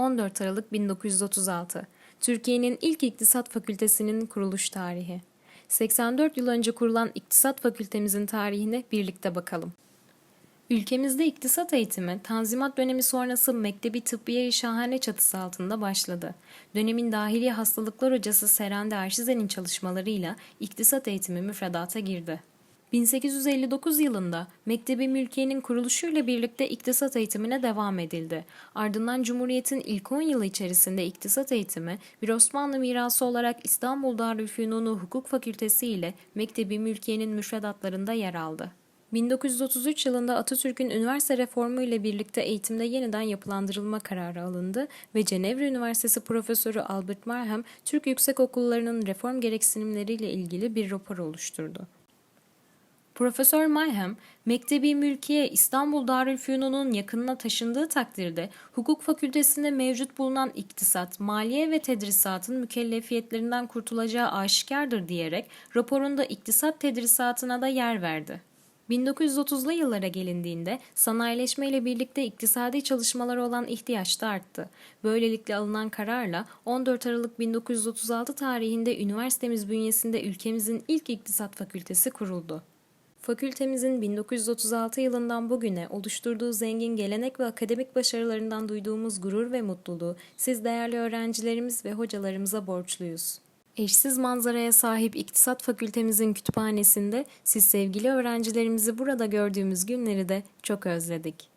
14 Aralık 1936. Türkiye'nin ilk iktisat fakültesinin kuruluş tarihi. 84 yıl önce kurulan iktisat fakültemizin tarihine birlikte bakalım. Ülkemizde iktisat eğitimi Tanzimat dönemi sonrası Mektebi Tıbbiye-i Şahane çatısı altında başladı. Dönemin dahiliye hastalıklar hocası Serande Arşizen'in çalışmalarıyla iktisat eğitimi müfredata girdi. 1859 yılında Mektebi Mülkiye'nin kuruluşuyla birlikte iktisat eğitimine devam edildi. Ardından Cumhuriyet'in ilk 10 yılı içerisinde iktisat eğitimi bir Osmanlı mirası olarak İstanbul Darülfünunu Hukuk Fakültesi ile Mektebi Mülkiye'nin müfredatlarında yer aldı. 1933 yılında Atatürk'ün üniversite reformu ile birlikte eğitimde yeniden yapılandırılma kararı alındı ve Cenevre Üniversitesi Profesörü Albert Marham, Türk yüksekokullarının reform gereksinimleriyle ilgili bir rapor oluşturdu. Profesör Mayhem, Mektebi Mülkiye İstanbul Darülfünun'un yakınına taşındığı takdirde hukuk fakültesinde mevcut bulunan iktisat, maliye ve tedrisatın mükellefiyetlerinden kurtulacağı aşikardır diyerek raporunda iktisat tedrisatına da yer verdi. 1930'lu yıllara gelindiğinde sanayileşme ile birlikte iktisadi çalışmalara olan ihtiyaç da arttı. Böylelikle alınan kararla 14 Aralık 1936 tarihinde üniversitemiz bünyesinde ülkemizin ilk iktisat fakültesi kuruldu. Fakültemizin 1936 yılından bugüne oluşturduğu zengin gelenek ve akademik başarılarından duyduğumuz gurur ve mutluluğu siz değerli öğrencilerimiz ve hocalarımıza borçluyuz. Eşsiz manzaraya sahip İktisat Fakültemizin kütüphanesinde siz sevgili öğrencilerimizi burada gördüğümüz günleri de çok özledik.